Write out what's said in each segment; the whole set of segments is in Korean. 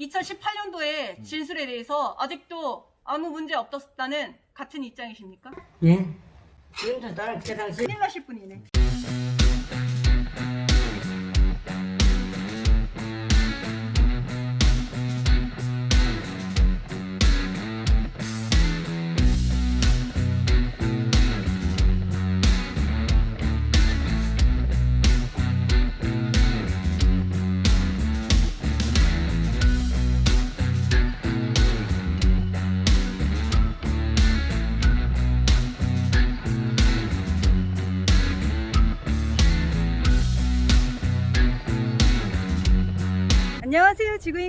2018년도에 진술에 대해서 아직도 아무 문제 없었다는 같은 입장이십니까? 예? 지금도 나는 그때 당시 큰일 나실 분이네.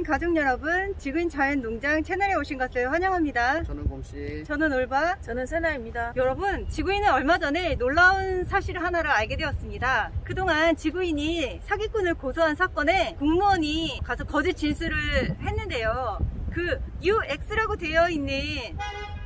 지구인 가족 여러분. 지구인 자연농장 채널에 오신 것을 환영합니다. 저는 곰씨. 저는 올바. 저는 세나입니다. 여러분, 지구인은 얼마 전에 놀라운 사실 하나를 알게 되었습니다. 그동안 지구인이 사기꾼을 고소한 사건에 공무원이 가서 거짓 진술을 했는데요. 그 UX라고 되어 있는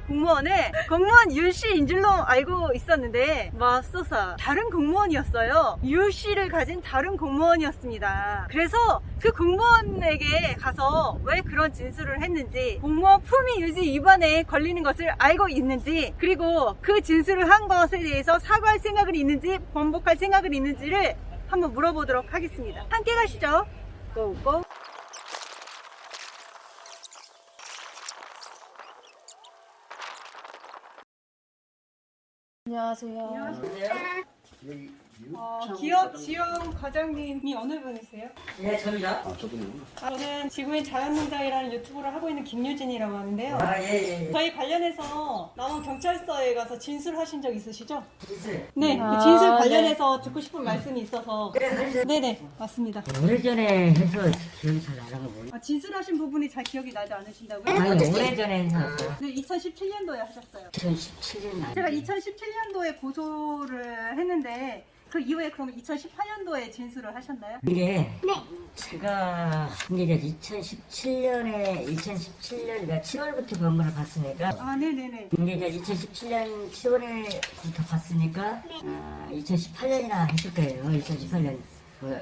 공무원을 공무원 윤씨인 줄로 알고 있었는데 맙소사 다른 공무원이었어요. 유씨를 가진 다른 공무원이었습니다. 그래서 그 공무원에게 가서 왜 그런 진술을 했는지 공무원 품위 유지 위반에 걸리는 것을 알고 있는지 그리고 그 진술을 한 것에 대해서 사과할 생각을 있는지 번복할 생각을 있는지를 한번 물어보도록 하겠습니다. 함께 가시죠. 고고. 안녕하세요. 여기 어, 기업 지원 과장님이 어느 분이세요? 예 저입니다 아? 아, 저는 지구인 자연농장이라는 유튜브를 하고 있는 김유진이라고 하는데요. 아 예예 예. 저희 관련해서 남원 경찰서에 가서 진술하신 적 있으시죠? 진술 네, 아, 그 진술 네. 관련해서 듣고 싶은 말씀이 있어서. 하세요 네네, 맞습니다. 오래전에 해서 기억이 잘 나는 거 모르 아, 진술하신 부분이 잘 기억이 나지 않으신다고요? 아니 오래전에 해서 네, 2017년도에 하셨어요. 2017년 날 제가 2017년도에 고소를 했는데 그 이후에 그럼 2018년도에 진술을 하셨나요? 이게 제가 이게 이제 2017년에 2017년 그러니까 7월부터 건물을 봤으니까 아, 네네네. 이게 이제 2017년 7월에부터 봤으니까 아, 2018년이나 했을 거예요 2018년 그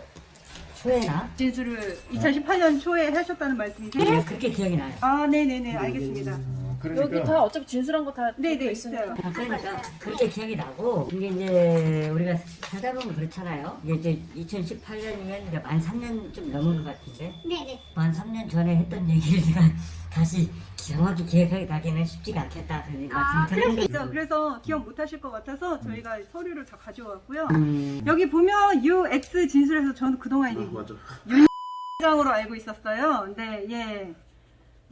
초에나 진술을 2018년 초에 하셨다는 말씀이세요? 예, 그렇게 기억이 나요 아, 네네네, 알겠습니다. 그러니까 여기 다 어차피 진술한 거 다 네네, 있으니까. 있어요. 아, 그러니까 그렇게 기억이 나고 이게 이제 우리가 살다 보면 그렇잖아요. 이게 이제 2018년이면 이제 만 3년 좀 넘은 것 같은데 네네. 만 3년 전에 했던 얘기를 제가 다시 정확히 기억하게 나기는 쉽지가 않겠다 그런 아, 말씀 드리는 그래서 거죠. 그래서 기억 못 하실 것 같아서 저희가 서류를 다 가져왔고요. 음, 여기 보면 UX 진술에서 저는 그동안 아, 이제 맞아. 장으로 알고 있었어요. 근데 예.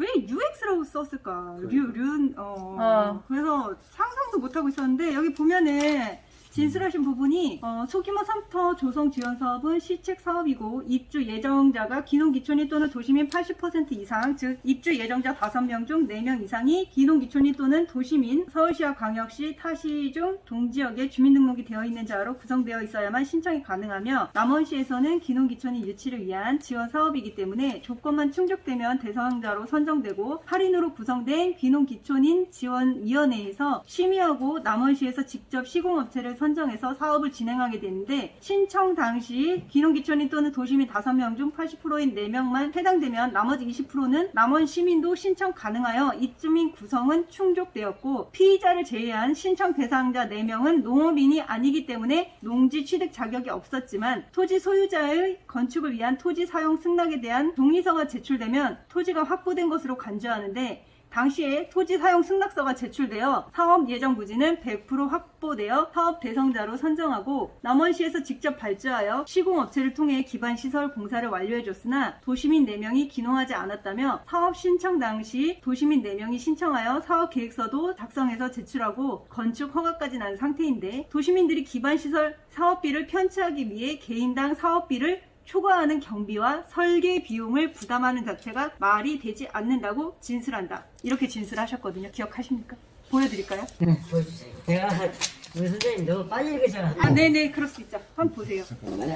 왜 UX라고 썼을까? 류, 륜, 어. 어. 그래서 상상도 못하고 있었는데, 여기 보면은, 진술하신 부분이, 어, 소규모 삼터 조성 지원 사업은 시책 사업이고, 입주 예정자가 기농기촌인 또는 도시민 80% 이상, 즉, 입주 예정자 5명 중 4명 이상이 기농기촌인 또는 도시민, 서울시와 광역시, 타시 중 동지역에 주민등록이 되어 있는 자로 구성되어 있어야만 신청이 가능하며, 남원시에서는 기농기촌인 유치를 위한 지원 사업이기 때문에 조건만 충족되면 대상자로 선정되고, 할인으로 구성된 기농기촌인 지원위원회에서 심의하고 남원시에서 직접 시공업체를 선정해서 사업을 진행하게 되는데 신청 당시 기농기촌인 또는 도시민 5명 중 80%인 4명만 해당되면 나머지 20%는 남원 시민도 신청 가능하여 입주민 구성은 충족되었고 피의자를 제외한 신청 대상자 4명은 농업인이 아니기 때문에 농지 취득 자격이 없었지만 토지 소유자의 건축을 위한 토지 사용 승낙에 대한 동의서가 제출되면 토지가 확보된 것으로 간주하는데 당시에 토지 사용 승낙서가 제출되어 사업 예정 부지는 100% 확보되어 사업 대상자로 선정하고 남원시에서 직접 발주하여 시공업체를 통해 기반 시설 공사를 완료해줬으나 도시민 4명이 기농하지 않았다며 사업 신청 당시 도시민 4명이 신청하여 사업 계획서도 작성해서 제출하고 건축 허가까지 난 상태인데 도시민들이 기반 시설 사업비를 편취하기 위해 개인당 사업비를 초과하는 경비와 설계 비용을 부담하는 자체가 말이 되지 않는다고 진술한다. 이렇게 진술하셨거든요. 기억하십니까? 보여드릴까요? 네, 보여주세요. 제가 우리 선생님 너무 빨리 읽으셔가지고 아, 네네, 그럴 수 있죠. 한번 보세요. 잠깐만요.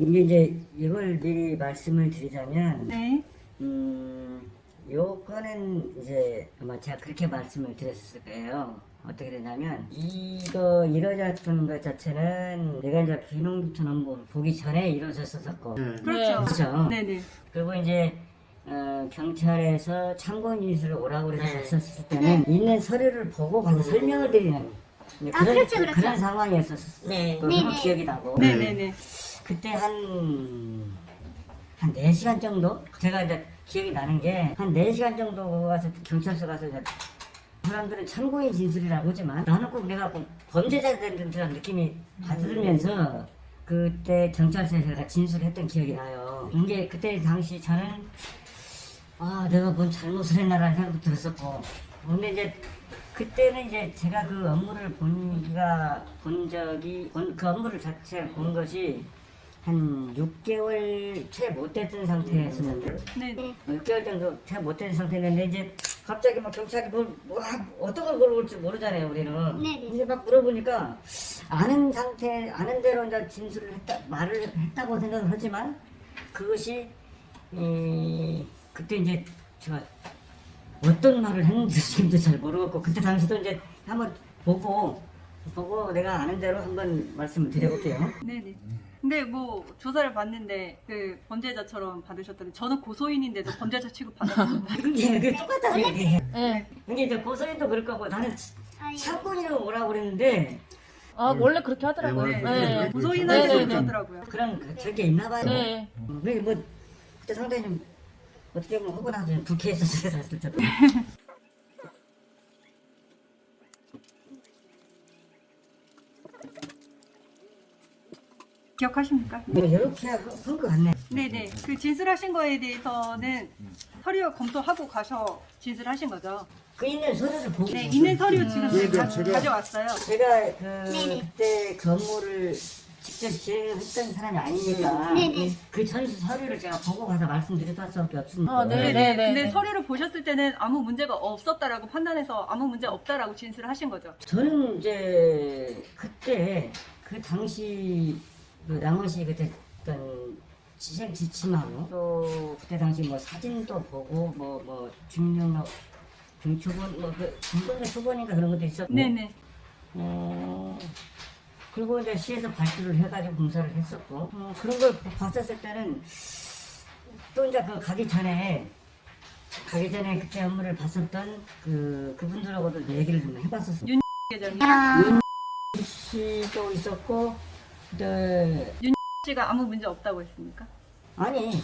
이게 이제 이걸 미리 말씀을 드리자면 네. 음, 요거는 이제 아마 제가 그렇게 말씀을 드렸을 거예요. 어떻게 되냐면 이거 이루어졌던 것 자체는 내가 이제 귀농부천 업무 보기 전에 이루어졌었고 네. 그렇죠. 그렇죠. 네네. 그리고 이제 어, 경찰에서 참고인으로 오라고 그래서 갔었을 때는 있는 서류를 보고 가서 설명을 드리는 이제 그런, 그렇죠, 그렇죠. 그런 상황이었었어요. 네. 그런 네, 네. 기억이 나고 네네네. 그때 한, 한 4시간 정도? 제가 이제 기억이 나는 게, 한 4시간 정도 가서 경찰서 가서 이제 사람들은 참고인 진술이라고 하지만 나는 꼭 내가 꼭 범죄자 된 듯한 느낌이 받으면서 그때 경찰서에 제가 진술했던 기억이 나요. 이게 그때 당시 저는 아 내가 뭔 잘못을 했나라는 생각도 들었었고 근데 이제 그때는 이제 제가 그 업무를 본가 본 적이 본- 그 업무를 자체 본 것이 한 6개월 채 못 됐던 상태였었는데 네. 6개월 정도 채 못 된 상태였는데 이제 갑자기 막 경찰이 뭘, 뭐 하- 어떤 걸 물어볼지 모르잖아요 우리는 네네. 이제 막 물어보니까 아는 상태 아는 대로 이제 진술을 했다 말을 했다고 생각을 하지만 그것이 이 그때 이제 제가 어떤 말을 했는지 지금도 잘 모르겠고 그때 당시도 이제 한번 보고 보고 내가 아는 대로 한번 말씀을 드려볼게요. 네네. 근데 뭐 조사를 받는데 그 범죄자처럼 받으셨더니 저는 고소인인데도 범죄자 취급 받았습니다. 그게 그게 똑같아요. 네. 이게 이제 고소인도 그럴 거고 나는 참고인이라고 뭐라고 그랬는데 아 원래 그렇게 하더라고요. 네, 네. 네. 고소인한테 네, 네, 그렇게 네. 하더라고요. 그런 그- 저게 있나 봐요. 네. 음, 그게 뭐 그때 상당히 좀 어떻게 보면 허구나서 좀 불쾌했었어요 사실 저도. 기억하십니까? 뭐 이렇게 한것 같네. 네네. 그 진술하신 거에 대해서는 서류 검토하고 가서 진술하신 거죠. 그 있는 서류를 보고 네, 있는 서류 지금 네, 네, 가, 제가- 가져왔어요. 제가 그 네네. 그때 근무를 직접 진행했던 사람이 아니니까 네네. 그 전수 서류를 제가 보고 가서 말씀드릴 수밖에 없습니다. 아, 네, 네네. 네, 네. 근데 서류를 보셨을 때는 아무 문제가 없었다라고 판단해서 아무 문제 없다라고 진술을 하신 거죠. 저는 이제 그때 그 당시 그 나머지 그때 어떤 시행 지침하고 또 그때 당시 뭐 사진도 보고 뭐뭐 중령력 등초본 뭐그 중권의 초본인가 그런 것도 있었고. 네네. 어, 그리고 이제 시에서 발주를 해가지고 공사를 했었고. 어, 그런 걸 봤었을 때는 또 이제 그 가기 전에 가기 전에 그때 업무를 봤었던 그 그분들하고도 얘기를 좀 해봤었어요. 계정이 아, 씨도 있었고 네 씨가 아무 문제 없다고 했습니까? 아니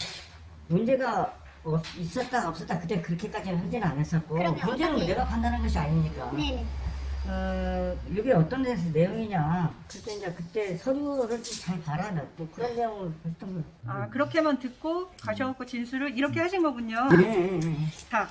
문제가 없- 있었다 없었다 그때 그렇게까지는 하지는 않았었고 그러면 문제는 어떻게- 내가 판단한 것이 아니니까 네네. 어, 이게 어떤 데서 내용이냐 그때 이제 그때 서류를 좀 잘 봐라 뭐 그런 내용을 했던 거 아 그렇게만 듣고 가셔갖고 진술을 이렇게 하신 거군요. 네, 네, 네. 자,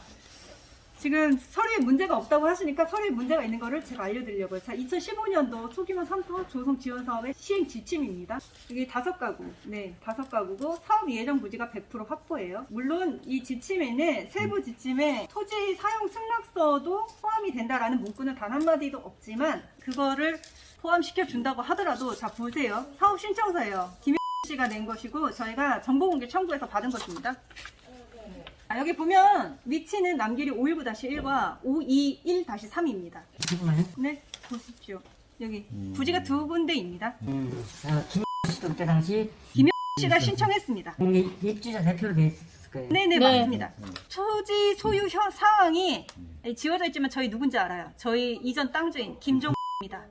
지금 서류에 문제가 없다고 하시니까 서류에 문제가 있는 거를 제가 알려드리려고요. 자, 2015년도 소규모 3터 조성 지원 사업의 시행 지침입니다. 이게 다섯 가구, 네, 다섯 가구고 사업 예정 부지가 100% 확보예요. 물론 이 지침에는 세부 지침에 토지 사용 승낙서도 포함이 된다라는 문구는 단 한마디도 없지만 그거를 포함시켜 준다고 하더라도 자 보세요. 사업 신청서예요. 김 씨가 낸 것이고 저희가 정보 공개 청구해서 받은 것입니다. 아, 여기 보면 위치는 남길이 519-1과 521-3입니다. 잠깐만요 네, 보십시오. 여기 부지가 두 군데입니다. 음, 아, 김 씨도 그때 당시 씨가 신청했습니다. 여기 입주자 대표로 돼 있었을 거예요 네네, 네. 맞습니다. 토지 소유 현 상황이 지워져 있지만 저희 누군지 알아요. 저희 이전 땅주인 김종입니다.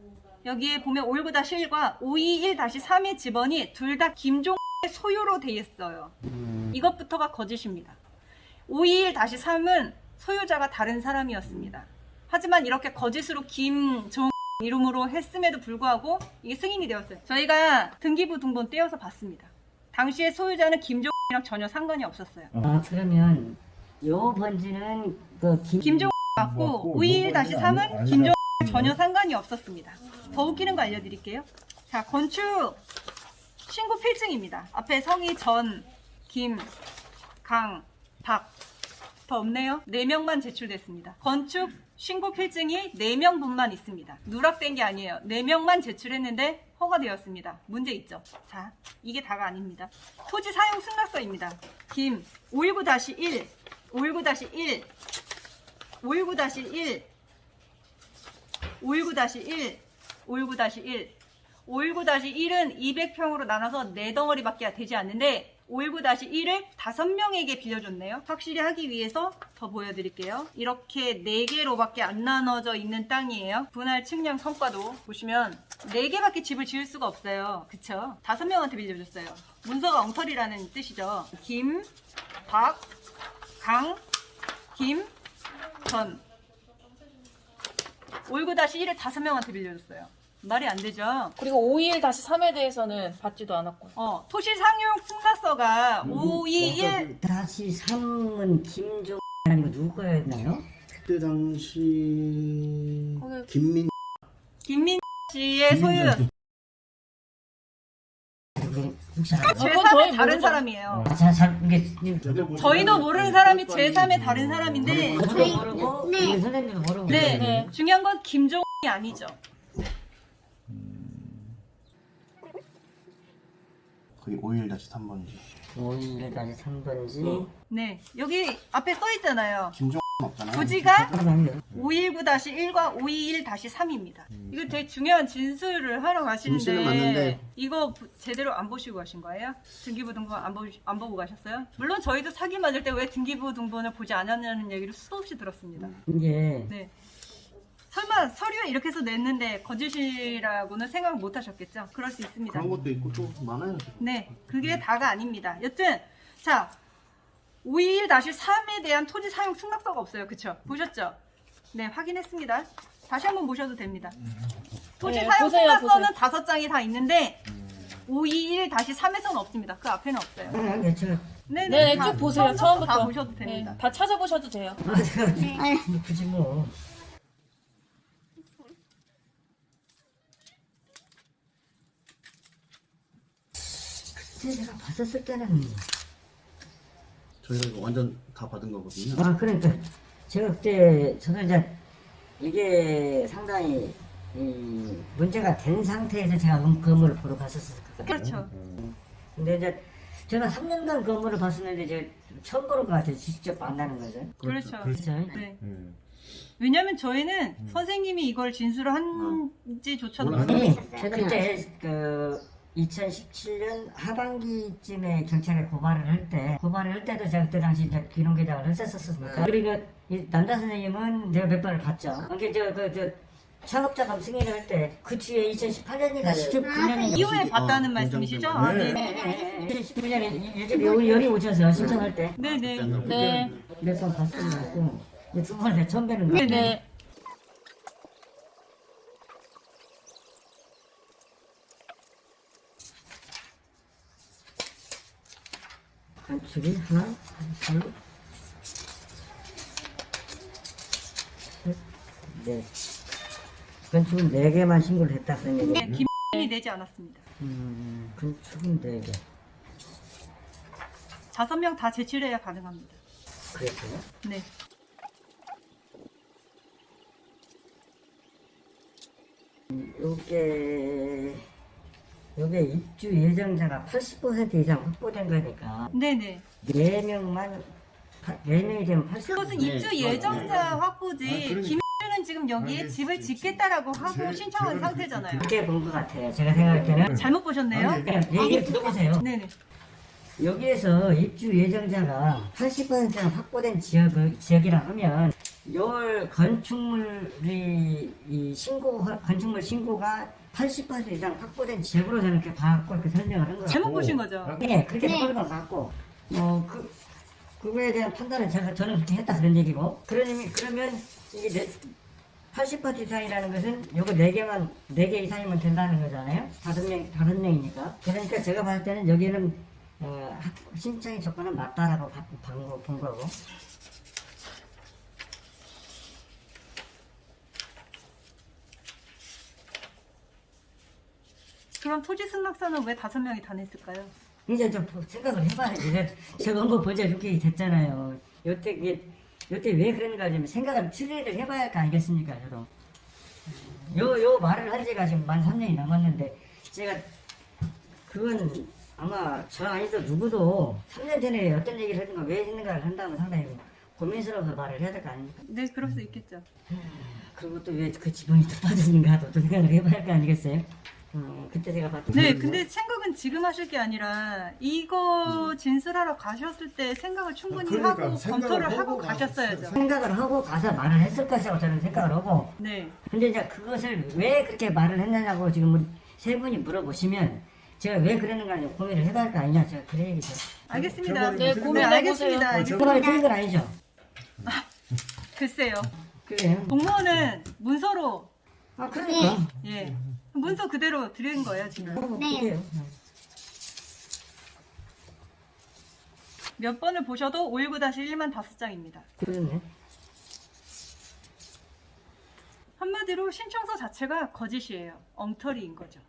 여기에 보면 519-1과 521-3의 집원이 둘 다 김종의 소유로 돼 있어요. 음, 이것부터가 거짓입니다. 521-3은 소유자가 다른 사람이었습니다. 하지만 이렇게 거짓으로 김종 이름으로 했음에도 불구하고 이게 승인이 되었어요. 저희가 등기부 등본 떼어서 봤습니다. 당시의 소유자는 김종이랑 전혀 상관이 없었어요. 아 그러면 요 번지는 그 김, 김종 맞고 521-3은 김종 전혀 상관이 없었습니다. 더 웃기는 거 알려드릴게요. 자, 건축 신고 필증입니다. 앞에 성이 전, 김, 강, 박. 더 없네요. 4명만 제출됐습니다. 건축 신고 필증이 4명 분만 있습니다. 누락된 게 아니에요. 4명만 제출했는데 허가되었습니다. 문제 있죠? 자, 이게 다가 아닙니다. 토지 사용 승낙서입니다. 김, 519-1, 519-1, 519-1, 519-1, 519-1. 519-1은 200평으로 나눠서 4덩어리밖에 되지 않는데 519-1을 5명에게 빌려줬네요. 확실히 하기 위해서 더 보여드릴게요. 이렇게 4개로밖에 안 나눠져 있는 땅이에요. 분할 측량 성과도 보시면 4개밖에 집을 지을 수가 없어요. 그쵸? 5명한테 빌려줬어요. 문서가 엉터리라는 뜻이죠. 김, 박, 강, 김, 전. 519-1을 5명한테 빌려줬어요. 말이 안 되죠? 그리고 5일 다시 3에 대해서는 받지도 않았고. 어, 토시 상용 승낙서가 521 다시 3은 김종 아니고 누구 거였나요? 그때 당시 거기- 김민 김민 씨의 소유 그게 혹시 알아요? 그건 제3의 저희 다른 모르죠. 사람이에요. 자, 잘 이게 저희도 모르는 사람이 제 3의 다른 사람인데 저도 모르고 우리 선생님도 모르고 네, 네. 중요한 건 김종이 아니죠. 거의 5일-3번지 5일까지 3번지 네, 여기 앞에 써 있잖아요. 김종 없잖아요 부지가 하나만요 519-1과 521-3입니다. 이거 되게 중요한 진술을 하러 진술은 가시는데 맞는데. 이거 부- 제대로 안 보시고 가신 거예요? 등기부등본 안, 보, 안 보고 가셨어요? 물론 저희도 사기 맞을 때 왜 등기부등본을 보지 않았냐는 얘기를 수없이 들었습니다. 이게 네. 설마 서류에 이렇게 해서 냈는데 거짓이라고는 생각 못 하셨겠죠? 그럴 수 있습니다. 그런 것도 있고 또 많아요 네, 그게 다가 아닙니다. 여튼 자 521-3에 대한 토지 사용 승낙서가 없어요. 그쵸? 보셨죠? 네, 확인했습니다. 다시 한번 보셔도 됩니다. 토지 네, 사용 보세요, 승낙서는 다섯 장이 다 있는데 521-3에서는 없습니다. 그 앞에는 없어요. 아, 네, 저 네, 네, 다쭉 보세요. 처음부터 처음부터. 다 보셔도 됩니다. 네, 다 찾아보셔도 돼요. 아, 제가 굳이 뭐 그때 제가 봤었을 때는 저희가 이거 완전 다 받은 거거든요 아 그러니까 제가 그때 저도 이제 이게 상당히 이 문제가 된 상태에서 제가 음- 건물을 보러 갔었거든요. 그렇죠. 근데 이제 제가 3년간 건물을 봤었는데 이제 처음 보는 것 같아요. 직접 만나는 거죠. 그렇죠. 그렇죠. 네. 음. 왜냐면 저희는 선생님이 이걸 진술을 한지조차도 몰라요. 모르고 아니, 그때 그 2017년 하반기쯤에 경찰에 고발을 할 때 고발을 할 때도 제가 그때 당시 이제 귀농계장을 했었었으니까 그리고 이 남자 선생님은 내가 몇 번을 봤죠. 그게 저그 저 창업자금 승인을 할 때 그 뒤에 2018년인가 19년인가 이후에 어, 봤다는 공장 말씀이시죠? 아, 네. 네. 2019년에 요즘 여기 열이 오셔서 신청할 때 네 네. 네. 몇 번 봤던 것 같고 두 번에 처음 뵈는 거 네, 같아요. 네. 건축이 하나, 둘, 셋, 넷. 건축은 네 개만 신고를 했다 그런 네, 얘기예요. 김이 내지 않았습니다. 음, 건축은 네 개. 다섯 명 다 제출해야 가능합니다. 그랬어요? 네. 요게 요게 입주 예정자가 80% 이상 확보된 거니까 네네. 네 명만 파- 네 명이 되면 80%. 그것은 네, 입주 네, 예정자 네. 확보지. 아, 그러니까. 김주는 지금 여기에 아니, 집을 지- 짓겠다라고 하고 제- 신청한 제가 상태잖아요. 그렇게 본 것 같아요. 제가 생각할 때는. 잘못 보셨네요. 얘기 들어보세요. 네네. 여기에서 입주 예정자가 80%가 확보된 지역을, 지역이라 하면 요 건축물이 이 신고 건축물 신고가 80% 이상 확보된 지역으로 저는 이렇게 봐갖고 이렇게 설명을 한 거예요. 잘못 보신 거죠. 네, 그렇게 해석을 받고 뭐그 그거에 대한 판단은 제가 저는 그렇게 했다 그런 얘기고 그러면 그러면 이게 네, 80% 이상이라는 것은 요거 네 개만 네개 이상이면 된다는 거잖아요. 다섯 명 다섯 명이니까 그러니까 제가 봤을 때는 여기는 어, 학- 신청의 조건은 맞다라고 본 거고 그럼 토지 승낙서는 왜 다섯 명이 다 냈을까요? 이제 좀 생각을 해봐야지. 제가- 한번 보자 이렇게 됐잖아요. 요때 이게 요때 왜 그런가 좀 생각을 추리를 해봐야 할 거 아니겠습니까, 저도. 요, 요 말을 한 지가 지금 만 3년이 넘었는데, 제가, 그건 아마 저 아니도 누구도 3년 전에 어떤 얘기를 했는가, 왜 했는가를 한다면 상당히 고민스러워서 말을 해야 될 거 아닙니까? 네, 그럴 수 있겠죠. 그것도 왜그 지분이 또 빠졌는가도 또 생각을 해봐야 할 거 아니겠어요? 어, 그때 제가 봤던 네, 거. 근데 생각은 지금 하실 게 아니라 이거 진술하러 가셨을 때 생각을 충분히 그러니까 하고 생각을 검토를 하고 가셨어야죠. 생각을 하고 가서 말을 했을 것이라고 저는 생각을 하고 네. 근데 이제 그것을 왜 그렇게 말을 했느냐고 지금 우리 세 분이 물어보시면 제가 왜 그랬는가 좀 고민을 해봐야 할 거 아니냐 제가 그래 얘기죠 알겠습니다. 결과를 네, 보세요. 고민- 네, 알겠습니다. 그거는 틀린 건 아니죠? 글쎄요. 그래요 공무원은 문서로 아 그러니까 예 문서 그대로 드린 거예요 지금. 네. 그래요. 몇 번을 보셔도 519-1만 다섯 장입니다. 그러네 한마디로 신청서 자체가 거짓이에요. 엉터리인 거죠.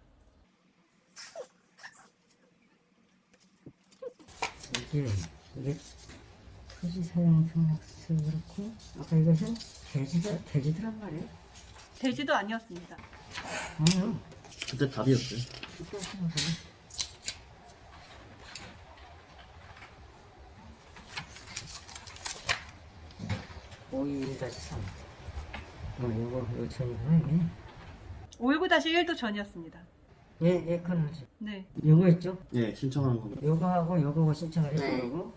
이게 이게 토지 사용 등록서 그렇고 아까 이것은 돼지들 돼지들란 말이에요? 돼지도 아니었습니다. 아니요. 그때 답이었어요. 오일 다시 삼. 어 요거 요거 전이구나 이게. 519-1도 전이었습니다. 예, 예, 하죠. 네. 요거 있죠? 예, 신청하는 거. 요거하고 요거 신청을 했던 거고.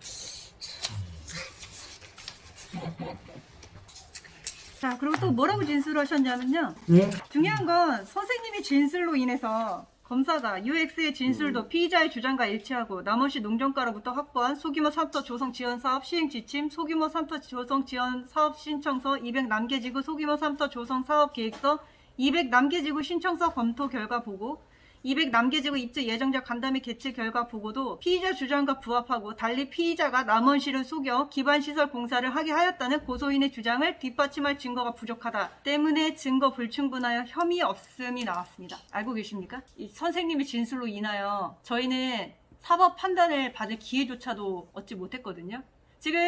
자, 그리고 또 뭐라고 진술하셨냐면요. 예. 중요한 건 선생님이 진술로 인해서 검사가 UX의 진술도 피의자의 주장과 일치하고 나머지 농정가로부터 확보한 소규모 삼터 조성 지원 사업 시행 지침, 소규모 삼터 조성 지원 사업 신청서 200 남계지구 소규모 삼터 조성 사업 계획서 200 남계지구 신청서 검토 결과 보고 200 남계지구 입주 예정자 간담회 개최 결과 보고도 피의자 주장과 부합하고 달리 피의자가 남원시를 속여 기반시설 공사를 하게 하였다는 고소인의 주장을 뒷받침할 증거가 부족하다 때문에 증거 불충분하여 혐의 없음이 나왔습니다. 알고 계십니까? 이 선생님의 진술로 인하여 저희는 사법 판단을 받을 기회조차도 얻지 못했거든요. 지금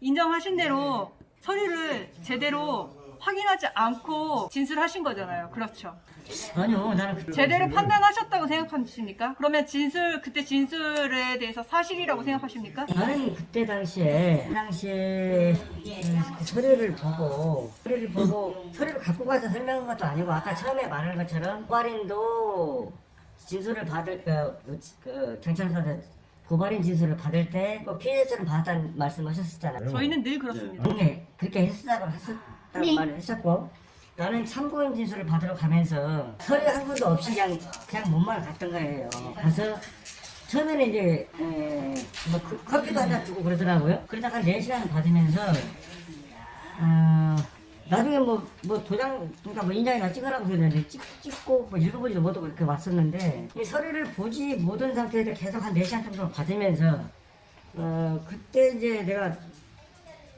인정하신 대로 서류를 제대로 확인하지 않고 진술하신 거잖아요. 그렇죠. 아니요, 나는 그 제대로 판단하셨다고 생각하십니까? 그러면 진술 그때 진술에 대해서 사실이라고 생각하십니까? 나는 그때 당시에 그 당시에 그 서류를 보고 서류를 보고 서류를 갖고 가서 설명한 것도 아니고 아까 처음에 말한 것처럼 고발인도 진술을 받을 그, 그 경찰서에 고발인 진술을 받을 때꼭 피해자처럼 받았다는 말씀하셨었잖아요. 저희는 늘 그렇습니다. 네, 그렇게 했었다고 했었 다고 말을 했었고 나는 참고인 진술을 받으러 가면서 서류 한 군도 없이 그냥 그냥 몸만 갔던 거예요. 가서 처음에는 이제 에, 뭐 그- 커피도 한잔 주고 그러더라고요. 그러다가 4시간 받으면서 어, 나중에 뭐, 뭐 도장, 그러니까 뭐 인장이나 찍으라고 그러는데 찍, 찍고 뭐 읽어보지도 못하고 이렇게 왔었는데 이 서류를 보지 못한 상태에서 계속 한 4시간 정도 받으면서 어, 그때 이제 내가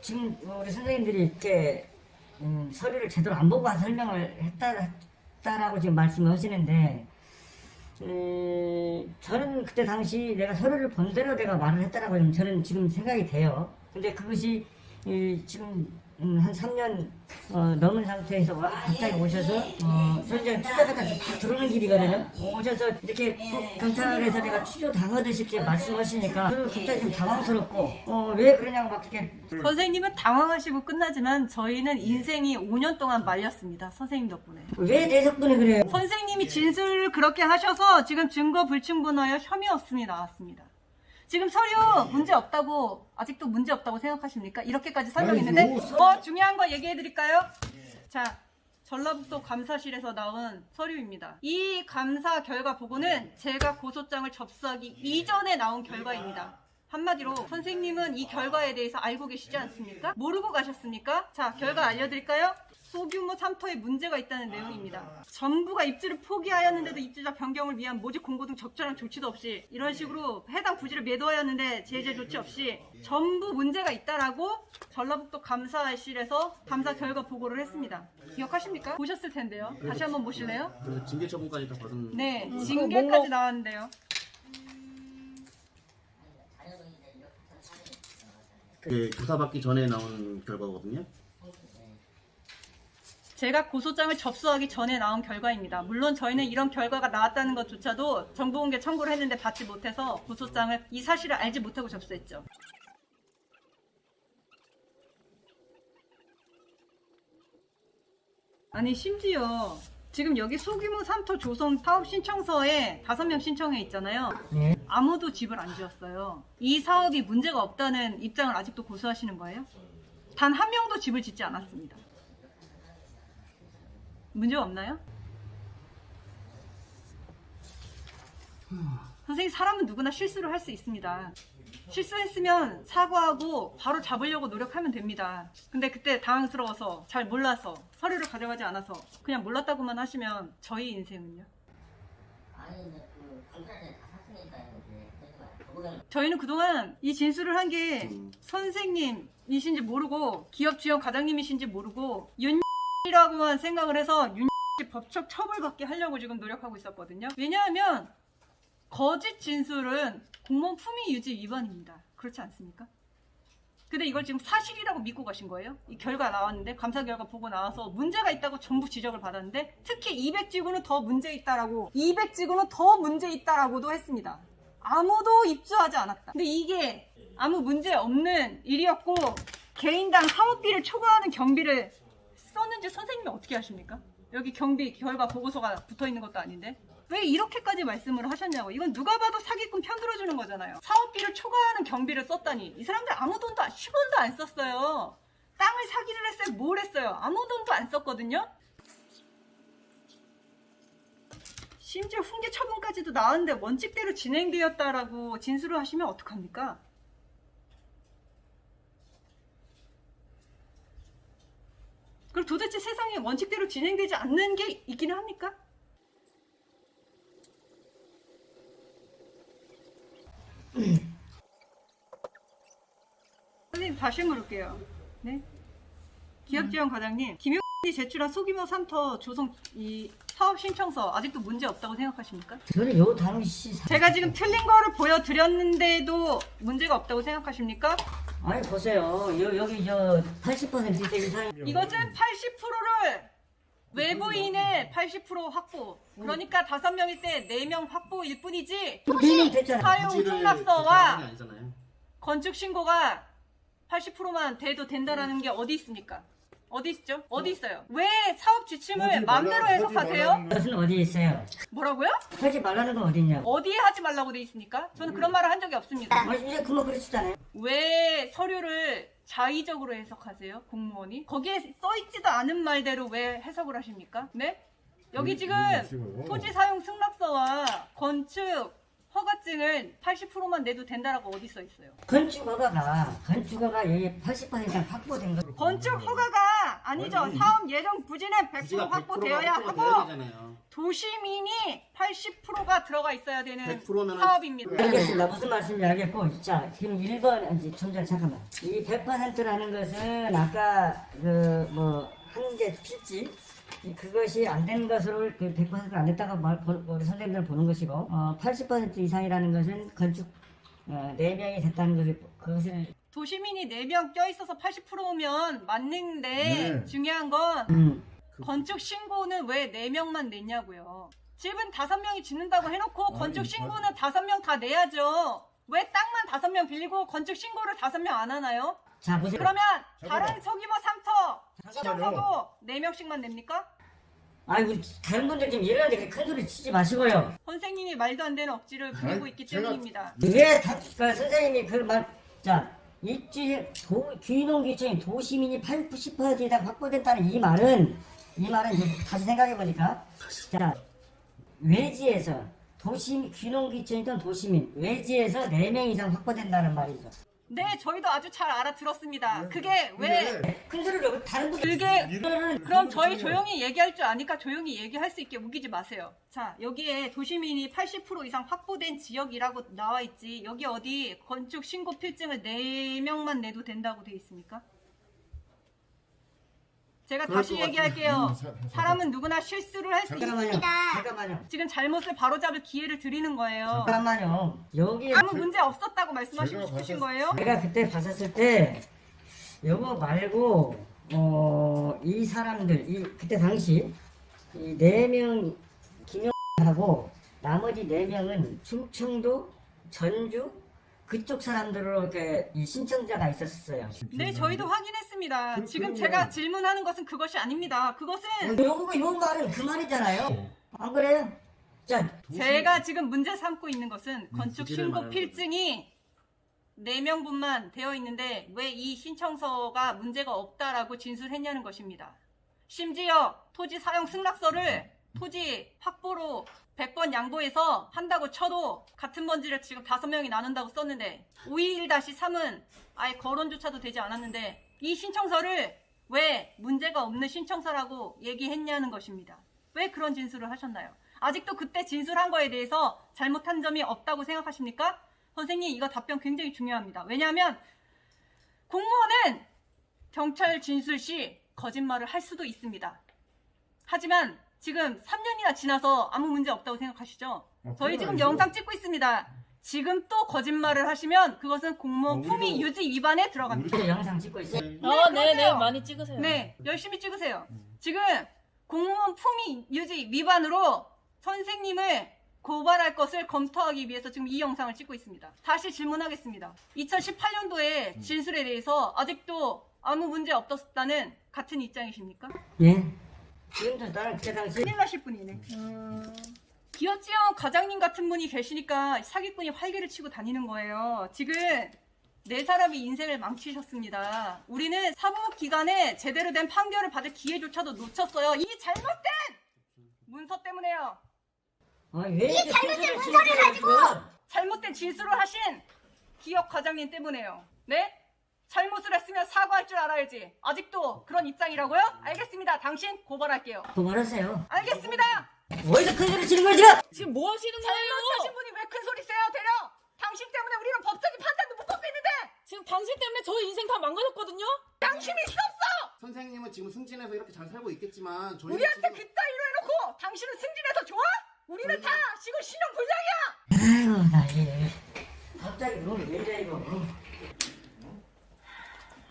지금 우리 선생님들이 이렇게 음, 서류를 제대로 안 보고 설명을 했다, 했다라고 지금 말씀을 하시는데 음, 저는 그때 당시 내가 서류를 본 대로 내가 말을 했다라고 저는 지금 생각이 돼요. 근데 그것이 이, 지금 음, 한 3년 어, 넘은 상태에서 와, 갑자기 오셔서 어, 저 이제 투자가다 딱 들어오는 길이거든요. 오셔서 이렇게 꼭 경찰에서 내가 취조 당하듯이 이렇게 말씀하시니까 갑자기 좀 당황스럽고 어, 왜 그러냐고 막 이렇게 선생님은 당황하시고 끝나지만 저희는 인생이 5년 동안 말렸습니다. 선생님 덕분에. 왜 내 덕분에 그래요? 선생님이 진술을 그렇게 하셔서 지금 증거 불충분하여 혐의 없음이 나왔습니다. 지금 서류 문제 없다고 아직도 문제 없다고 생각하십니까? 이렇게까지 설명했는데 아이고. 어 중요한 거 얘기해 드릴까요? 자 전라북도 감사실에서 나온 서류입니다. 이 감사 결과 보고는 제가 고소장을 접수하기 이전에 나온 결과입니다. 한마디로 선생님은 이 결과에 대해서 알고 계시지 않습니까? 모르고 가셨습니까? 자 결과 알려드릴까요? 소규모 삼터에 문제가 있다는 내용입니다. 전부가 입주를 포기하였는데도 입주자 변경을 위한 모집 공고 등 적절한 조치도 없이 이런 식으로 해당 부지를 매도하였는데 제재 조치 없이 전부 문제가 있다라고 전라북도 감사실에서 감사 결과 보고를 했습니다. 기억하십니까? 보셨을 텐데요. 다시 한번 보실래요? 그래서 징계 처분까지 다 받은. 네. 징계까지 나왔는데요. 그 조사받기 전에 나온 결과거든요. 제가 고소장을 접수하기 전에 나온 결과입니다. 물론 저희는 이런 결과가 나왔다는 것조차도 정보공개 청구를 했는데 받지 못해서 고소장을 이 사실을 알지 못하고 접수했죠. 아니 심지어 지금 여기 소규모 삼터 조성 사업 신청서에 다섯 명 신청해 있잖아요. 네. 아무도 집을 안 지었어요. 이 사업이 문제가 없다는 입장을 아직도 고수하시는 거예요? 단 한 명도 집을 짓지 않았습니다. 문제 없나요? 선생님 사람은 누구나 실수를 할 수 있습니다. 실수했으면 사과하고 바로 잡으려고 노력하면 됩니다. 근데 그때 당황스러워서 잘 몰라서 서류를 가져가지 않아서 그냥 몰랐다고만 하시면 저희 인생은요? 아니 그 강사한테 다 샀으니까 이제 저희는 그동안 이 진술을 한게 음. 선생님이신지 모르고 기업 주연 과장님이신지 모르고 윤 이라고만 생각을 해서 윤 법적 처벌받게 하려고 지금 노력하고 있었거든요. 왜냐하면 거짓 진술은 공무원 품위 유지 위반입니다. 그렇지 않습니까? 근데 이걸 지금 사실이라고 믿고 가신 거예요? 이 결과 나왔는데 감사 결과 보고 나와서 문제가 있다고 전부 지적을 받았는데 특히 200지구는 더 문제 있다라고 200지구는 더 문제 있다라고도 했습니다. 아무도 입주하지 않았다. 근데 이게 아무 문제 없는 일이었고 개인당 사업비를 초과하는 경비를 썼는지 선생님이 어떻게 하십니까? 여기 경비 결과 보고서가 붙어 있는 것도 아닌데. 왜 이렇게까지 말씀을 하셨냐고. 이건 누가 봐도 사기꾼 편들어주는 거잖아요. 사업비를 초과하는 경비를 썼다니. 이 사람들 아무 돈도 안- 10원도 안 썼어요. 땅을 사기를 했어요? 뭘 했어요? 아무 돈도 안 썼거든요? 심지어 훈계 처분까지도 나왔는데 원칙대로 진행되었다라고 진술을 하시면 어떡합니까? 그럼 도대체 세상에 원칙대로 진행되지 않는 게 있기는 합니까? 선생님 다시 물을게요. 네? 기업지원 과장님, 김용이 제출한 소규모 삼터 조성 이 사업 신청서 아직도 문제 없다고 생각하십니까? 저는 요 당시 사- 제가 지금 틀린 거를 보여드렸는데도 문제가 없다고 생각하십니까? 아니 보세요 여, 여기 저 80% 이상 이것은 80%를 외부인의 80% 확보. 그러니까 다섯 명일 때 네 명 확보일 뿐이지. 네명 됐잖아 사용 부지를 승낙서와. 건축 신고가 80%만 돼도 된다라는 게 어디 있습니까? 어디 있죠? 어디 있어요? 왜 사업 지침을 마음대로 해석하세요? 그것은 어디에 있어요 뭐라고요? 하지 말라는 건 어디 있냐고 어디에 하지 말라고 돼 있습니까? 저는 그런 말을 한 적이 없습니다. 아니 이제 그만 그러시잖아요 왜 서류를 자의적으로 해석하세요? 공무원이? 거기에 써있지도 않은 말대로 왜 해석을 하십니까? 네? 여기 지금 마시고요. 토지 사용 승낙서와 건축 허가증을 80%만 내도 된다라고 어디 써 있어요? 건축 허가가 건축 허가 여기 80% 이상 확보된 거 건축 허가가 아니죠. 아니, 사업 예정 부지는 100% 부지가 100%가 확보되어야 하고. 도시민이 80%가 들어가 있어야 되는 100%면은 사업입니다. 알겠습니다. 무슨 말씀인지 알겠고, 자, 지금 1번, 이제 좀 전에 잠깐만. 이 100%라는 것은 아까 그 뭐, 한개 필지, 이 그것이 안 된 것으로 그 100%가 안 됐다고 말, 보- 우리 선생님들 보는 것이고, 어, 80% 이상이라는 것은 건축, 어, 4명이 됐다는 것을, 그것을, 도시민이 4명 껴있어서 80%면 맞는데 네. 중요한 건 음, 건축 신고는 왜 4명만 냈냐고요. 집은 5명이 짓는다고 해놓고 아니, 건축 다- 신고는 5명 다 내야죠. 왜 땅만 5명 빌리고 건축 신고를 5명 안 하나요? 자, 보세요. 그러면 잠깐만. 다른 소규모 상터 잠깐만요. 신청서도 4명씩만 냅니까? 아이, 우리 다른 분들 좀 일어나게 큰 소리 치지 마시고요. 선생님이 말도 안 되는 억지를 부리고 아니, 있기 제가- 때문입니다. 왜 다, 그 선생님이 그 말, 자, 입지, 도, 귀농 귀촌인 도시민이 80% 이상 확보됐다는 이 말은, 이 말은 이제 다시 생각해 보니까, 자, 외지에서, 도시, 귀농 귀촌이던 도시민, 외지에서 4명 이상 확보된다는 말이죠. 네, 저희도 아주 잘 알아들었습니다. 네. 그게 근데 왜큰 소리를 왜 다른 분들, 그게 그럼 저희 조용히 얘기할 줄 아니까 조용히 얘기할 수 있게 우기지 마세요. 자, 여기에 도시민이 80% 이상 확보된 지역이라고 나와 있지. 여기 어디 건축 신고 필증을 4명만 내도 된다고 돼 있습니까? 제가 다시. 얘기할게요. 음, 사- 사람은 누구나 실수를 할 수 잠깐만요. 있습니다. 잠깐만요. 지금 잘못을 바로잡을 기회를 드리는 거예요. 잠깐만요. 여기, 아무 문제 없었다고 말씀하시고 제가 싶으신 봤을- 거예요? 내가 그때 봤었을 때 요거 말고 어, 이 사람들 이 그때 당시 이 네 명 김영하고 나머지 네 명은 충청도, 전주, 그쪽 사람들로 이렇게 이 신청자가 있었어요. 네, 저희도 확인했습니다. 그- 지금. 제가 질문하는 것은 그것이 아닙니다. 그것은 요거 요 말은 그 말이잖아요. 안 그래요? 자, 제가 지금 문제 삼고 있는 것은 건축 부지를 신고 말하는 필증이 4명분만 되어 있는데 왜 이 신청서가 문제가 없다라고 진술했냐는 것입니다. 심지어 토지 사용 승낙서를 토지 확보로 100번 양보해서 한다고 쳐도 같은 번지를 지금 5명이 나눈다고 썼는데 521-3은 아예 거론조차도 되지 않았는데 이 신청서를 왜 문제가 없는 신청서라고 얘기했냐는 것입니다. 왜 그런 진술을 하셨나요? 아직도 그때 진술한 거에 대해서 잘못한 점이 없다고 생각하십니까? 선생님 이거 답변 굉장히 중요합니다. 왜냐하면 공무원은 경찰 진술 시 거짓말을 할 수도 있습니다. 하지만 지금 3년이나 지나서 아무 문제 없다고 생각하시죠? 저희 지금 영상 찍고 있습니다. 지금 또 거짓말을 하시면 그것은 공무원 어, 우리도- 품위 유지 위반에 들어갑니다. 우리도 영상 찍고 있어요. 아, 네, 네, 그러세요. 많이 찍으세요. 네, 열심히 찍으세요. 지금 공무원 품위 유지 위반으로 선생님을 고발할 것을 검토하기 위해서 지금 이 영상을 찍고 있습니다. 다시 질문하겠습니다. 2018년도에 진술에 대해서 아직도 아무 문제 없었다는 같은 입장이십니까? 예. 지금도 나는 그때 당시 큰일 나실 분이네. 음, 기업지원 과장님 같은 분이 계시니까 사기꾼이 활개를 치고 다니는 거예요. 지금 네 사람이 인생을 망치셨습니다. 우리는 사법 기관에 제대로 된 판결을 받을 기회조차도 놓쳤어요. 이 잘못된 문서 때문에요. 아, 왜 이렇게 잘못된 문서를 가지고 잘못된 진술을 하신 기업 과장님 때문에요. 네? 잘못을 했으면 사과할 줄 알아야지. 아직도 그런 입장이라고요? 알겠습니다. 당신 고발할게요. 고발하세요. 알겠습니다. 어디서 큰 소리 치는 거지? 너? 지금 뭐 하시는 잘못하신 거예요? 분이 왜 큰 소리 세요, 대려? 당신 때문에 우리는 법적인 판단도 못 받고 있는데 지금 당신 때문에 저희 인생 다 망가졌거든요? 양심이 있어 없어? 선생님은 지금 승진해서 이렇게 잘 살고 있겠지만 저희는 우리한테 지금 그따위로 해놓고 당신은 승진해서 좋아? 우리는 다 지금 신용 불량이야. 아이고, 나 이. 갑자기 너무 왜 이래, 이거.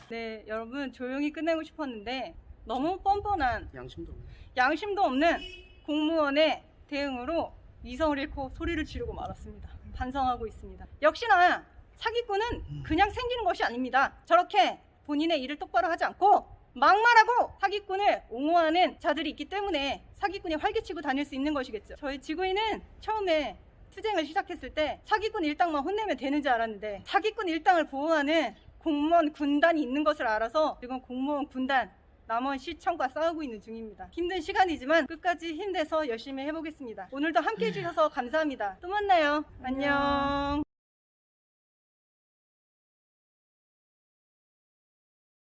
네, 여러분 조용히 끝내고 싶었는데 너무 뻔뻔한 양심도 없네. 양심도 없는 공무원의 대응으로 이성을 잃고 소리를 지르고 말았습니다. 반성하고 있습니다. 역시나 사기꾼은 그냥 생기는 것이 아닙니다. 저렇게 본인의 일을 똑바로 하지 않고 막말하고 사기꾼을 옹호하는 자들이 있기 때문에 사기꾼이 활개치고 다닐 수 있는 것이겠죠. 저희 지구인은 처음에 투쟁을 시작했을 때 사기꾼 일당만 혼내면 되는 줄 알았는데 사기꾼 일당을 보호하는 공무원 군단이 있는 것을 알아서 지금 공무원 군단 남원 시청과 싸우고 있는 중입니다. 힘든 시간이지만 끝까지 힘내서 열심히 해보겠습니다. 오늘도 함께 해주셔서 감사합니다. 또 만나요. 안녕.